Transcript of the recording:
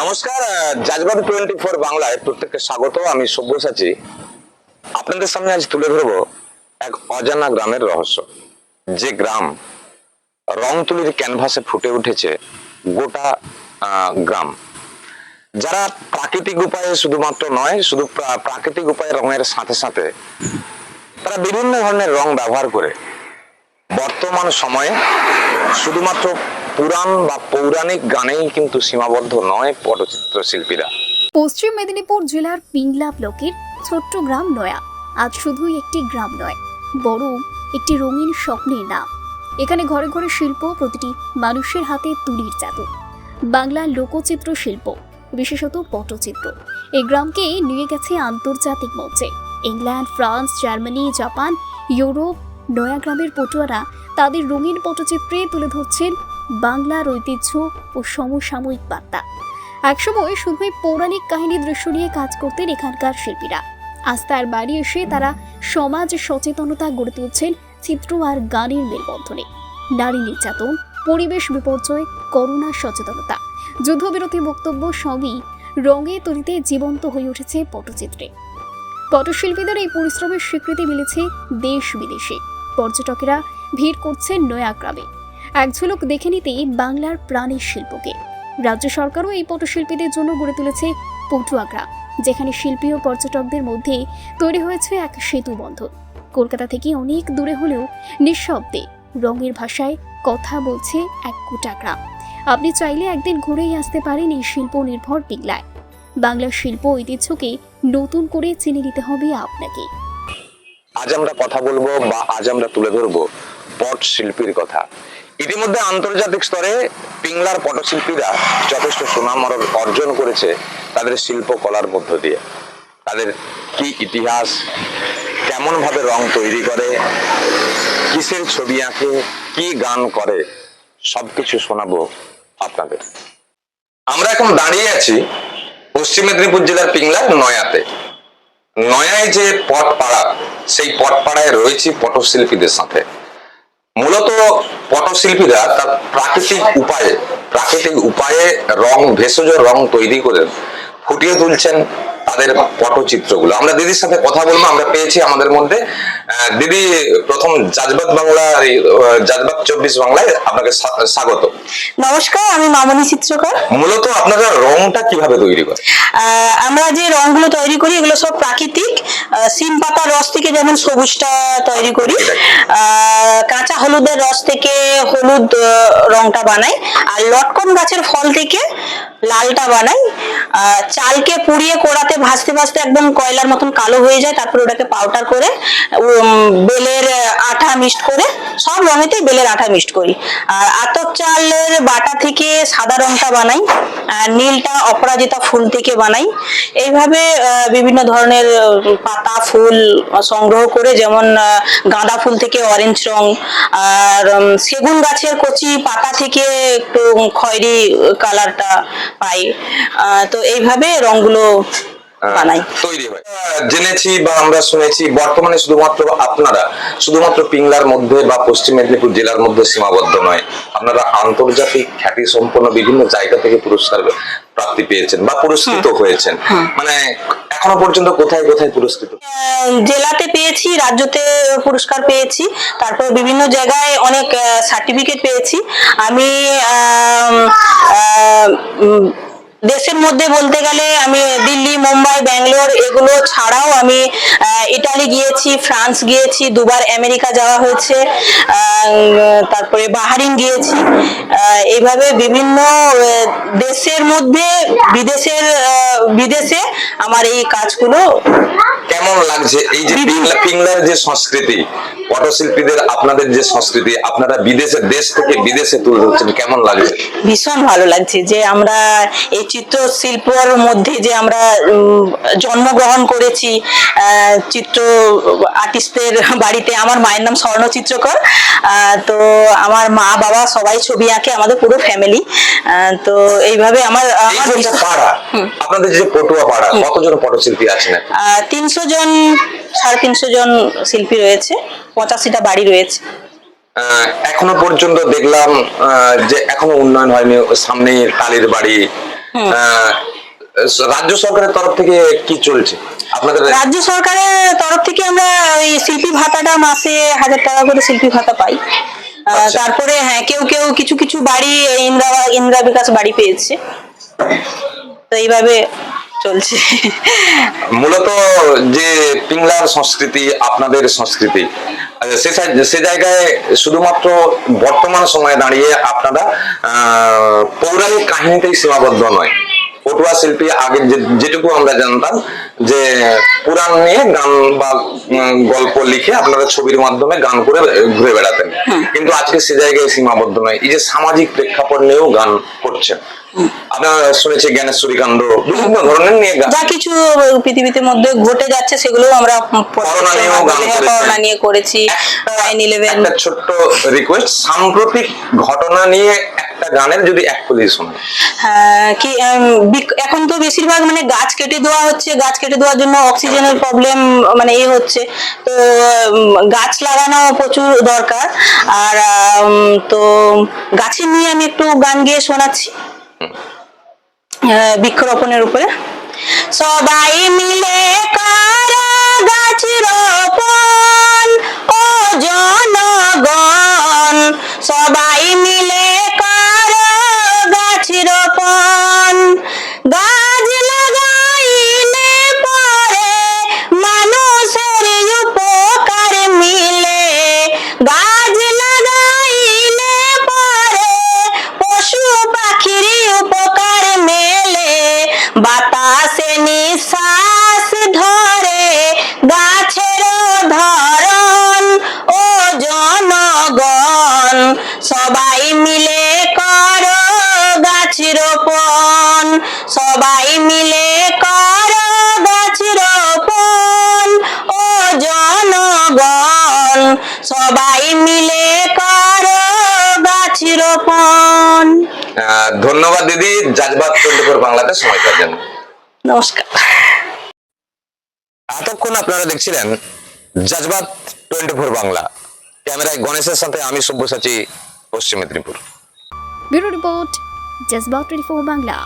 নমস্কার জাজবাদ twenty four বাংলায় প্রত্যেককে স্বাগত, আমি সব্যসাচী। আপনাদের সামনে আজ তুলে ধরবো এক অজানা গ্রামের রহস্য। যে গ্রাম রং তুলির ক্যানভাসে ফুটে উঠেছে গোটা গ্রাম। যারা প্রাকৃতিক উপায়ে শুধুমাত্র নয়, শুধু প্রাকৃতিক উপায়ে রঙের সাথে সাথে তারা বিভিন্ন ধরনের রং ব্যবহার করে, বর্তমান সময়ে শুধুমাত্র পুরাণ বা পৌরাণিক গানেই কিন্তু সীমাবদ্ধ নয় পটচিত্র শিল্পীরা পশ্চিম মেদিনীপুর জেলার পিংলা ব্লকের ছোট্ট গ্রাম নয়া। আজ শুধুই একটি গ্রাম নয়, বরং একটি রঙিন স্বপ্নের নাম। এখানে ঘরে ঘরে শিল্প প্রতিটি মানুষের হাতে তুলির জাদু। বাংলার লোকচিত্র শিল্প বিশেষত পটচিত্র, এই গ্রামকে নিয়ে গেছে আন্তর্জাতিক মঞ্চে। England, France, Germany, Japan, Europe, নয়া গ্রামের পটুয়ারা তাদের রঙিন পটচিত্রে তুলে ধরছেন বাংলার ঐতিহ্য ও সমসাময়িক বার্তা। একসময় শুধুই পৌরাণিক কাহিনী দৃশ্য নিয়ে কাজ করতেন এখানকার শিল্পীরা। আজ তার বাড়ি এসে তারা সমাজ সচেতনতা গড়ে তুলছেন চিত্র আর গানের মেলবন্ধনে। নারী নির্যাতন, পরিবেশ বিপর্যয়, করোনা সচেতনতা, যুদ্ধবিরতি বক্তব্য সবই রঙে তরিতে জীবন্ত হয়ে উঠেছে পটচিত্রে। পটশিল্পীদের এই পরিশ্রমের স্বীকৃতি মিলেছে দেশ বিদেশে। পর্যটকেরা ভিড় করছেন নয়া গ্রামে এক ঝলক দেখে নিতেই বাংলার প্রাণের শিল্পকে। রাজ্য সরকারও এই পটশিল্পীদের জন্য গড়ে তুলেছে পটুয়া গ্রাম যেখানে শিল্পী ও পর্যটকদের মধ্যে তৈরি হয়েছে এক সেতু বন্ধন। কলকাতা থেকে অনেক দূরে হলেও নিঃশব্দে রঙের ভাষায় কথা বলছে এক গোটা গ্রাম। আপনি চাইলে একদিন ঘুরেই আসতে পারেন এই শিল্প নির্ভর পিংলায় বাংলার শিল্প ঐতিহ্যকে নতুন করে চিনে নিতে হবে আপনাকে। আজ আমরা কথা বলব বা আজ আমরা তুলে ধরবো পট শিল্পীর কথা। ইতিমধ্যে আন্তর্জাতিক স্তরে পিংলার পটশিল্পীরা যথেষ্ট সুনাম অর্জন করেছে তাদের শিল্পকলার মধ্য দিয়ে। তাদের কি ইতিহাস কেমন ভাবে রং তৈরি করে, কিসের ছবি আঁকে, কি গান করে, সবকিছু শোনাবো আপনাদের। আমরা এখন দাঁড়িয়ে আছি পশ্চিম মেদিনীপুর জেলার পিংলার নয়াতে। নয়ায় যে পটপাড়া, সেই পটপাড়ায় রয়েছে পটশিল্পীদের সাথে। মূলত পটশিল্পীরা তার প্রাকৃতিক উপায়ে প্রাকৃতিক উপায়ে রং ভেষজ রং তৈরি করে ফুটিয়ে তুলছেন। তাদের পটচিত্রগুলো। আমরা দিদির সাথে কথা বলব আমরা পেয়েছি আমাদের মধ্যে দিদি প্রথম জাজবাদ বাংলা জাজবাদ চব্বিশ বাংলায় আপনাকে স্বাগত। নমস্কার আমি মামনি চিত্রকর। মূলত আপনারা রংটা কীভাবে তৈরি করেন? আমরা যে রংগুলো তৈরি করি এগুলো সব প্রাকৃতিক। সিম পাতার রস থেকে যেমন সবুজটা তৈরি করি আহ, কাঁচা হলুদের রস থেকে হলুদ রংটা বানাই। আর লটকন গাছের ফল থেকে লালটা বানাই। চালকে পুড়িয়ে কোড়াতে ভাজতে ভাজতে একদম কয়লার মতন কালো হয়ে যায়, তারপর ওটাকে পাউডার করে বেলের আঠা মিক্সড করে, সব রঙেতেই বেলের আঠা মিক্সড করি। আর আতপ চালের বাটা থেকে সাদা রংটা বানাই নীলটা অপরাজিতা ফুল থেকে বানাই। এইভাবে বিভিন্ন ধরনের পাতা, ফুল সংগ্রহ করে, যেমন গাঁদা ফুল থেকে অরেঞ্জ রং, আর সেগুন গাছের কচি পাতা থেকে একটু খয়েরি কালারটা পাই। তো এইভাবে রংগুলো বানাই। তৈরি হয়। জেনেছি বা আমরা শুনেছি বর্তমানে শুধুমাত্র আপনারা শুধুমাত্র পিংলার মধ্যে বা পশ্চিম মেদিনীপুর জেলার মধ্যে সীমাবদ্ধ নয় আপনারা আন্তর্জাতিক খ্যাতি সম্পন্ন বিভিন্ন জায়গা থেকে পুরস্কার প্রাপ্তি পেয়েছেন বা পুরস্কৃত হয়েছেন। মানে এখনও পর্যন্ত কোথায় কোথায় পুরস্কৃত? জেলাতে পেয়েছি রাজ্যতে পুরস্কার পেয়েছি তারপর বিভিন্ন জায়গায় অনেক সার্টিফিকেট পেয়েছি। আমি দেশের মধ্যে বলতে গেলে আমি দিল্লি, মুম্বাই, ব্যাঙ্গালোর এগুলো ছাড়াও আমি ইটালি গিয়েছি, ফ্রান্স গিয়েছি, দুবার আমেরিকা যাওয়া হয়েছে তারপরে বাহারিন গিয়েছি। এইভাবে বিভিন্ন দেশের মধ্যে বিদেশের বিদেশে আমার এই কাজগুলো কেমন লাগছে? এই যে পিংলা পিংলার যে সংস্কৃতি পটশিল্পীদের আপনাদের যে সংস্কৃতি আপনারা বিদেশে দেশ থেকে বিদেশে তুলে ধরছেন কেমন লাগছে? ভীষণ ভালো লাগছে যে আমরা এই চিত্রশিল্পর মধ্যে যে আমরা জন্মগ্রহণ করেছি চিত্র আর্টিস্টদের বাড়িতে। আমার মায়ের নাম স্বর্ণ চিত্রকর। আহ, তো আমার মা বাবা সবাই ছবি আঁকে আমাদের পুরো ফ্যামিলি তো এইভাবে আমার আমার পাড়া আপনাদের যে পটুয়া পাড়া কতজন পটশিল্পী আছেন এখন? তিনশো জন সাড়ে তিনশো জন শিল্পী রয়েছে পঁচাশিটা বাড়ি রয়েছে। এখনও পর্যন্ত দেখলাম যে এখনও উন্নয়ন হয়নি সামনে টালির বাড়ি। রাজ্য সরকারের তরফ থেকে কি চলছে? আপনাদের রাজ্য সরকারের তরফ থেকে আমরা ওই শিল্পী ভাতাটা মাসে হাজার টাকা করে শিল্পী ভাতা পাই। আচ্ছা। তারপরে হ্যাঁ কেউ কেউ কিছু কিছু বাড়ি ইন্দিরা ইন্দিরা বিকাশ বাড়ি পেয়েছে। তো এইভাবে চলছে। মূলত যে পিংলার সংস্কৃতি আপনাদের সংস্কৃতি সে সে জায়গায় শুধুমাত্র বর্তমান সময়ে দাঁড়িয়ে আপনারা পৌরাণিক কাহিনীতেই সীমাবদ্ধ নয়। পটুয়া শিল্পী আগে যেটুকু আমরা জানতাম যে পুরাণ নিয়ে গান বা গল্প লিখে আপনারা ছবির মাধ্যমে গান করে ঘুরে বেড়াতেন। কিন্তু আজকে সে জায়গায় সীমাবদ্ধ নয়। এই যে সামাজিক প্রেক্ষাপট নিয়েও গান করছেন। আপনারা শুনেছি জ্ঞানেশ্বরী কাণ্ড বিভিন্ন ধরনের নিয়ে গান। যা কিছু পৃথিবীতে মধ্যে ঘটে যাচ্ছে সেগুলো আমরা করোনা নিয়ে করেছি নাইন ইলেভেন একটা ছোট্ট রিকোয়েস্ট সাম্প্রতিক ঘটনা নিয়ে একটা গানের যদি এক কলি শোনেন। হ্যাঁ, কি এখন তো বেশিরভাগ মানে গাছ কেটে দেওয়া হচ্ছে গাছ কেটে দেওয়ার জন্য অক্সিজেনের প্রবলেম মানে এ হচ্ছে। তো গাছ লাগানো প্রচুর দরকার। আর তো গাছের নিয়ে আমি একটু গান গেয়ে শোনাচ্ছি। বৃক্ষরোপণের উপরে। সবাই মিলে কারা। গাছ সবাই মিলে করো গাছ রোপণ ও জনগণ। সবাই মিলে করো গাছ রোপণ ধন্যবাদ দিদি জাজবাদ টোয়েন্টি বাংলাতে সময় জন্য। নমস্কার। এতক্ষণ আপনারা দেখছিলেন জাজবাদ টোয়েন্টি ফোর বাংলা। ক্যামেরায় গণেশের সাথে আমি Sabyasachi Paschim Medinipur. Bureau report Jazba twenty Bangla